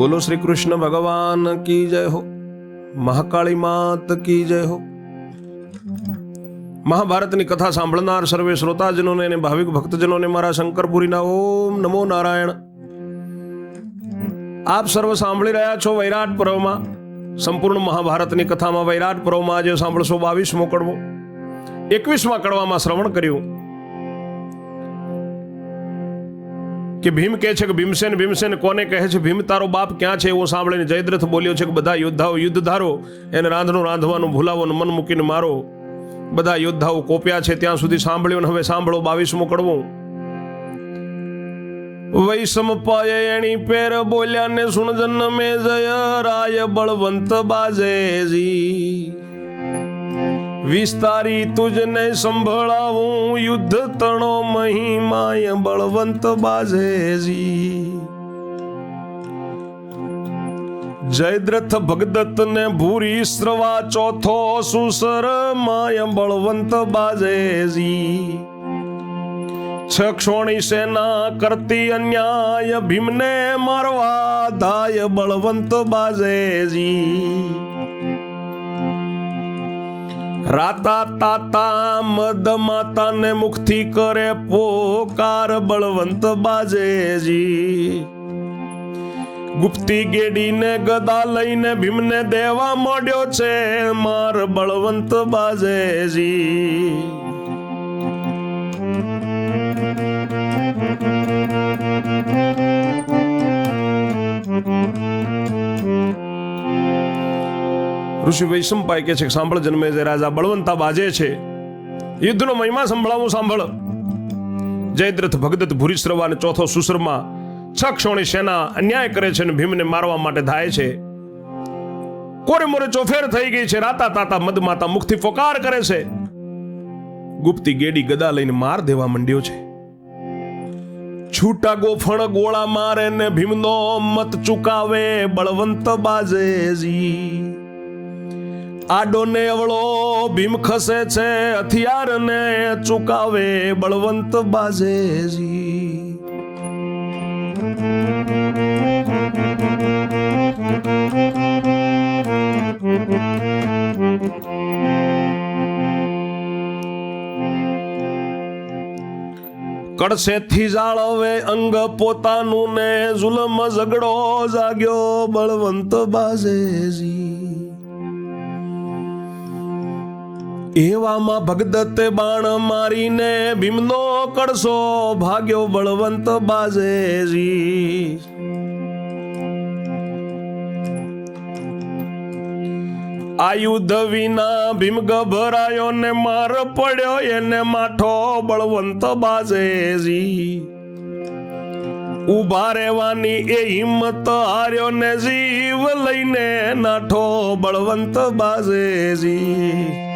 બોલો શ્રી કૃષ્ણ ભગવાન કી જય હો? મહાકાળી માત કી જય હો? મહાભારતની કથા સાંભળનાર સર્વે શ્રોતાજનોને અને ભાવિક ભક્તજનોને મારા શંકરપુરીના ઓમ નમો નારાયણ. આપ સર્વ સાંભળી રહ્યા છો વૈરાટ પર્વમાં. સંપૂર્ણ મહાભારતની કથામાં વૈરાટ પર્વમાં આજે સાંભળશો બાવીસમો કડવો. એકવીસમા કડવામાં શ્રવણ કર્યું. કે ભીમ કહે છે કે ભીમસેન ભીમસેન કોને કહે છે? ભીમ તારો બાપ ક્યાં છે? એવું સાંભળીને જયદ્રથ બોલ્યો છે કે બધા યોદ્ધાઓ યુદ્ધ ધારો, એને રાંધણું રાંધવાનું ભૂલાવો મન મૂકીને મારો. બધા યોદ્ધાઓ કોપ્યા છે, ત્યાં સુધી સાંભળ્યું હવે સાંભળો, બાવીસમું કડવું. વૈષમ એણી પેર બોલ્યા ને સુણ જન્મે જય રાય બળવંત બાજેજી. વિસ્તારી તુજને સંભળાવું યુદ્ધ તણો મહિમાય બળવંત બાજેજી. જયદ્રથ ભગદત્ત ને ભૂરી શ્રવા ચોથો સુસર માય બળવંત બાજેજી. છક્ષોણી સેના કરતી અન્યાય ભીમને મારવા ધાય બળવંત બાજેજી. રાતા તાતા મદ માતાને મુક્તિ કરે પોકાર બળવંત બાજેજી. ગુપ્તી ગેડીને ગદા લઈને ભીમને દેવા માંડ્યો છે માર બળવંત બાજેજી. ઋષિ વૈશંપાય કે છે સાંભળ જન્મે જે રાજા બળવંતા બાજે છે. યુદ્ધનો મહિમા સંભળાવું, સાંભળ. જયદ્રથ ભગદત્ત ભૂરીશ્રવા અને ચોથો સુશ્રમા છ ક્ષોણી સેના અન્યાય કરે છે અને ભીમને મારવા માટે થાય છે. કોરે મોરે ચોફેર થઈ ગઈ છે, રાતા તાતા મદમાતા મુખથી ફોકાર કરે છે. ગુપ્તી ગેડી ગદા લઈને માર દેવા માંડ્યો છે. છૂટા ગોફણ ગોળા મારે ને ભીમનો મત ચુકાવે બળવંત બાજેજી. આડો ને અવળો ભીમ ખસે છે હથિયાર ને ચુકાવે બળવંત બાજેજી. કડસેથી જાળવે અંગ પોતાનું ને જુલમ ઝઘડો જાગ્યો બળવંત બાજેજી. એવામાં ભગદત્તે બાણ મારીને ભીમનો કડસો ભાગ્યો બળવંત બાજેજી. આયુધ વિના ભીમ ગભરાયો ને માર પડ્યો એને માઠો બળવંત બાજેજી. ઊભા રહેવાની એ હિંમત હાર્યો ને જીવ લઈને નાઠો બળવંત બાજેજી.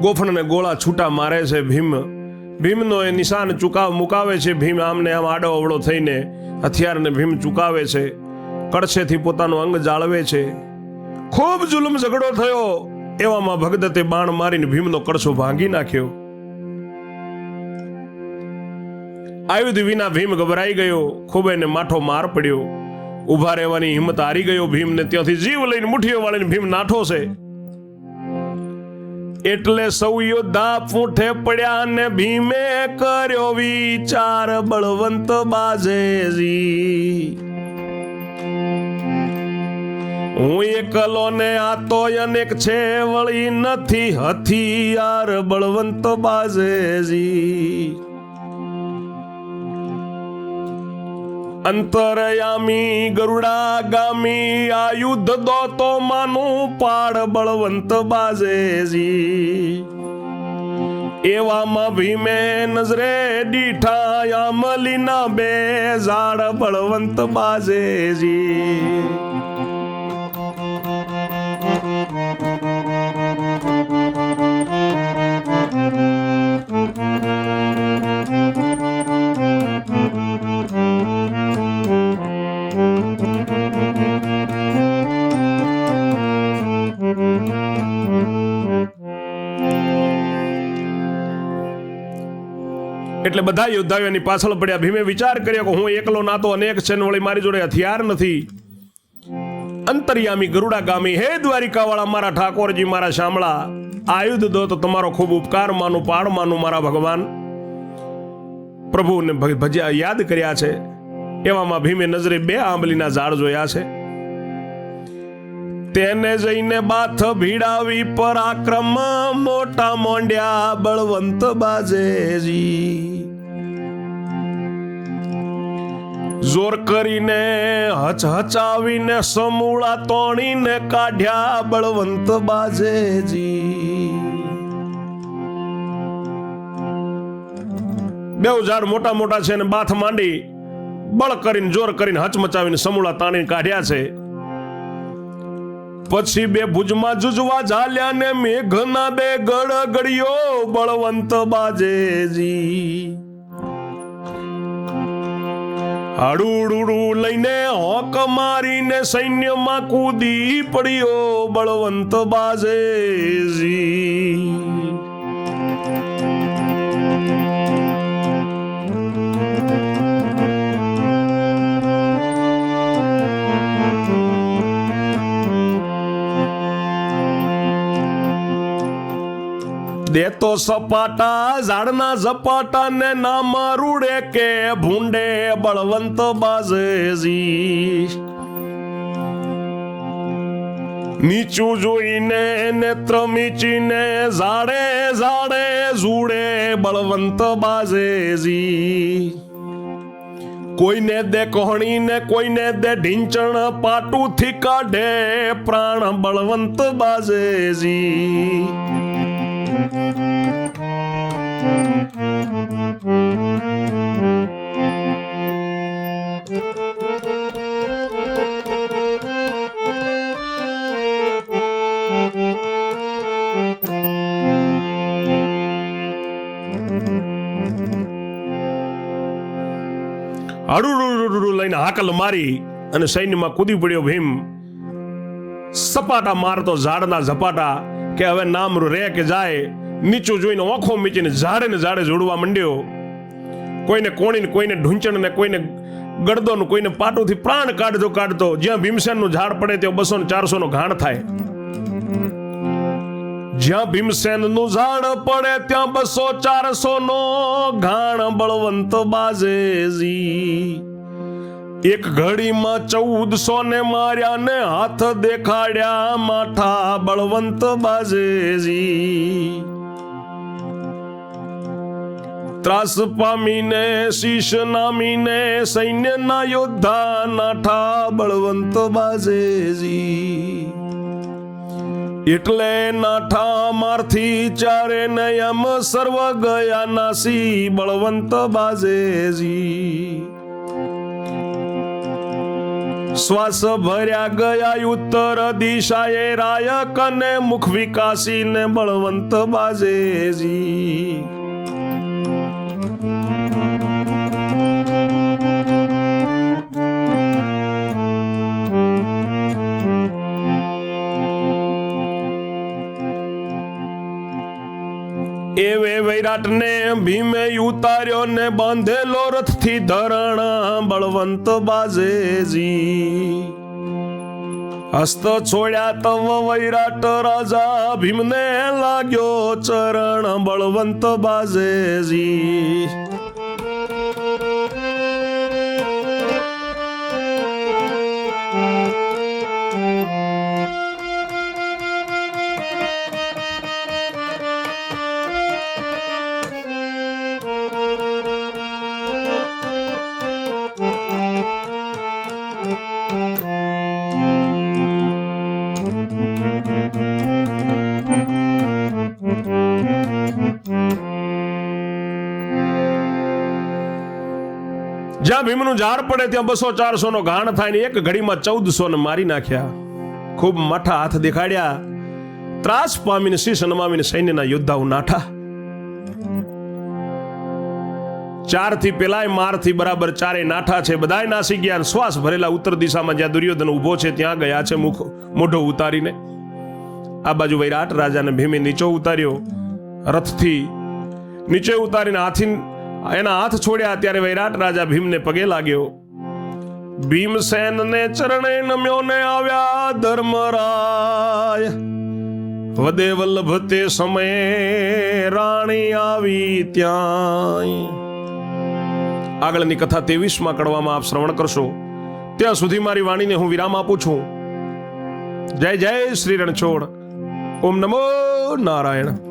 ગોફણને ગોળા છૂટા મારે છે ભીમ. ભીમનો એ નિશાન ચુકાવ મુકાવે છે. ભીમ આમને આમ આડો અવળો થઈને હથિયારને ભીમ ચુકાવે છે. કડછેથી પોતાનું અંગ જાળવે છે. ખૂબ જુલમ ઝઘડો થયો. એવામાં ભગદતે બાણ મારીને ભીમનો કડછો ભાંગી નાખ્યો. આયુધ વિના ભીમ ગભરાઈ ગયો. ખૂબ એને માઠો માર પડ્યો. ઊભા રહેવાની હિંમત હારી ગયો ભીમને. ત્યાંથી જીવ લઈને મુઠીઓ વાળીને ભીમ નાઠો છે. એટલે સૌ યોદ્ધા ફૂઠે પડ્યા ને ભીમે કર્યો વિચાર બળવંત બાજેજી. હું એકલો ને આ તો અનેક છે વળી નથી હથિયાર બળવંત બાજેજી. અંતરયામી, ગરુડાગામી, આયુધ આ દો તો માનું પાડ બળવંત બાજેજી. એવામાં ભીમે નજરે દીઠા અમલીના બે ઝાડ બળવંત બાજેજી. એટલે બધા યોદ્ધાઓ એની પાછળ પડ્યા. ભીમે વિચાર કર્યો કે હું એકલો ના તો અનેક છે વળી મારી જોડે હથિયાર નથી. અંતર્યામી ગરુડા ગામી હે દ્વારિકાવાળા, મારા ઠાકોરજી, મારા શામળા, આયુધ દો તો તમારો ખૂબ ઉપકાર માનું પાડ માનું, મારા ભગવાન. પ્રભુને ભજ્યા યાદ કર્યા છે. એવામાં ભીમે નજરે બે આંબલીના ઝાડ જોયા છે. તેને જઈને બાથ ભીડાવી પરાક્રમ મોટા મોંડ્યા બળવંત બાજેજી. જોર કરીને હચહચાવીને સમૂળા તોણીને કાઢ્યા બળવંત બાજેજી. બે ઝાડ મોટા મોટા છે ને બાથ માંડી બળ કરીને જોર કરીને હચમચાવીને સમૂળા તાણીને કાઢ્યા છે. પછી બે ભુજમાં જુજવા ઝાલ્યા ને મેઘના બે ગળ ગળિયો બળવંત બાજેજી. હાડુડુડું લઈને હોક મારીને સૈન્યમાં કૂદી પડ્યો બળવંત બાજેજી. દેતો સપાટા, ઝાડના ઝપાટા ને ના મારુડે કે ભૂંડે બળવંત બાજેજી નીચું જોઈને નેત્ર મીચીને ઝાડે ઝાડે ઝૂડે બળવંત બાજેજી કોઈને દે કહણીને, કોઈને દે ઢીંચણ, પાટુથી કાઢે પ્રાણ બળવંત બાજેજી હડુડુડુડુ લઈને હાકલ મારી અને સૈન્યમાં કૂદી પડ્યો ભીમ સપાટા મારતો ઝાડના ઝપાટા કે હવે નામ રે કે જાય, નીચું જોઈને ઓખો મીચીને ઝાડે ને ઝાડે જોડવા માંડ્યો. કોઈને કોણીને કોઈને ઢૂંચણ ને કોઈને ગડદોનું કોઈને પાટુથી પ્રાણ કાઢતો કાઢતો. જ્યાં ભીમસેનનું ઝાડ પડે ત્યાં બસો ને ચારસો નો ઘાણ થાય. જ્યાં ભીમસેનનું ઝાડ પડે ત્યાં બસો ચારસો નો ઘાણ બળવંત બાજેજી. એક ઘડીમાં ચૌદસો ને માર્યા ને હાથ દેખાડ્યા માઠા બળવંત બાજેજી. ત્રાસ પામીને, શીશ નામીને, સૈન્યના યોદ્ધા નાઠા બળવંત બાજેજી. એટલે નાઠા મારથી ચારે નયમ સર્વ ગયા નાસી બળવંત બાજેજી. શ્વાસ ભર્યા ગયા ઉત્તર દિશાએ રાયક અને મુખ વિકાસીને બળવંત બાજેજી. એવે વૈરાટને ભીમે ઉતાર્યો ને બાંધેલો રથથી ધરણા બળવંત બાજેજી. હસ્ત છોડ્યા તવ વૈરાટ રાજા, ભીમને લાગ્યો ચરણ બળવંત બાજેજી. જ્યાં ભીમનું ઝાડ પડે ત્યાં બસો ચારસો નો ઘાણ થાય એક ઘડીમાં ચૌદસો ને મારી નાખ્યા. ખૂબ માઠા હાથ દેખાડ્યા. ત્રાસ પામીને શીશ નમાવીને સૈન્યના યોદ્ધાઓ નાઠા. ચારથી પેલાય મારથી બરાબર ચારે નાઠા છે. બધાય નાસી ગયા શ્વાસ ભરેલા ઉત્તર દિશામાં જ્યાં દુર્યોધન ઊભો છે, ત્યાં ગયા છે મુખ, મોઢો ઉતારીને. આ બાજુ વૈરાટ રાજાને ભીમે નીચો ઉતાર્યો. રથથી નીચે ઉતારીને હાથી એના હાથ છોડ્યા ત્યારે વૈરાટ રાજા ભીમને પગે લાગ્યો. ભીમસેન ને ચરણે નમ્યો ને આવ્યા ધર્મરાય. વદે વલ્લભ તે સમયે રાણી આવી ત્યાં આગળની કથા તેવીસમાં કડવામાં આપ શ્રવણ કરશો. ત્યાં સુધી મારી વાણીને હું વિરામ આપું છું. જય જય શ્રી રણછોડ. ઓમ નમો નારાયણ.